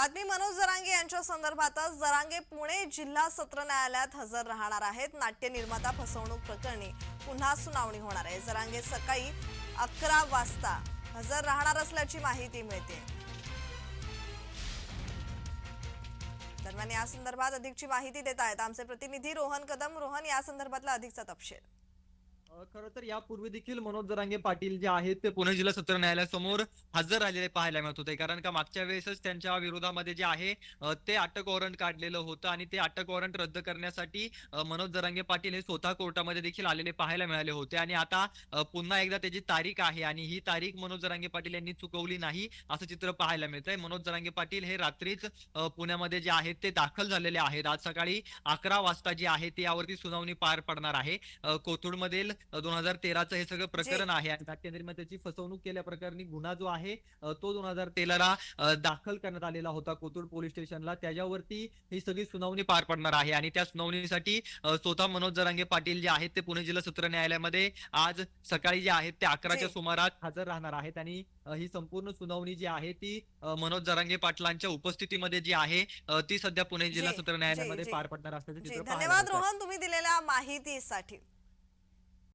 बातमी मनोज जरांगे यांच्या संदर्भातच जरांगे पुणे जिल्हा सत्र न्यायालयात हजर राहणार आहेत. नाट्य निर्माता फसवणूक प्रकरणी पुन्हा सुनावणी होणार आहे. जरांगे सकाळी अकरा वाजता हजर राहणार असल्याची माहिती मिळते. दरम्यान या संदर्भात अधिकची माहिती देत आहेत आमचे प्रतिनिधी रोहन कदम. रोहन या संदर्भातला अधिकचा तपशील. खरं तर यापूर्वी देखील मनोज जरांगे पाटील जे आहेत ते पुणे जिल्हा सत्र न्यायालयासमोर हजर राहिलेले पाहायला मिळत होते. कारण का मागच्या वेळेसच त्यांच्या विरोधामध्ये जे आहे ते अटक वॉरंट काढलेलं होतं आणि ते अटक वॉरंट रद्द करण्यासाठी मनोज जरांगे पाटील हे स्वतः कोर्टामध्ये देखील आलेले पाहायला मिळाले होते. आणि आता पुन्हा एकदा त्याची तारीख आहे आणि ही तारीख मनोज जरांगे पाटील यांनी चुकवली नाही असं चित्र पाहायला मिळतंय. मनोज जरांगे पाटील हे रात्रीच पुण्यामध्ये जे आहेत ते दाखल झालेले आहेत. आज सकाळी अकरा वाजता जे आहे ते यावरती सुनावणी पार पडणार आहे. कोथरूडमधील दोन हजार तेराचं हे सगळं प्रकरण आहे आणि नाट्य निर्मात्याची फसवणूक केल्या प्रकरणी गुन्हा जो आहे तो दोन हजार तेराला दाखल करण्यात आलेला होता कोथरूड पोलीस स्टेशनला त्याच्यावरती ही सगळी सुनावणी पार पडणार आहे आणि त्या सुनावणीसाठी स्वतः मनोज जरांगे पाटील जे आहेत ते पुणे जिल्हा सत्र न्यायालयामध्ये आज सकाळी जे आहेत ते अकराच्या. सुमारास हजर राहणार आहेत आणि ही संपूर्ण सुनावणी जी आहे ती मनोज जरांगे पाटलांच्या उपस्थितीमध्ये जी आहे ती सध्या पुणे जिल्हा सत्र न्यायालयामध्ये. पार पडणार असल्याचं धन्यवाद. रोहन तुम्ही दिलेल्या माहितीसाठी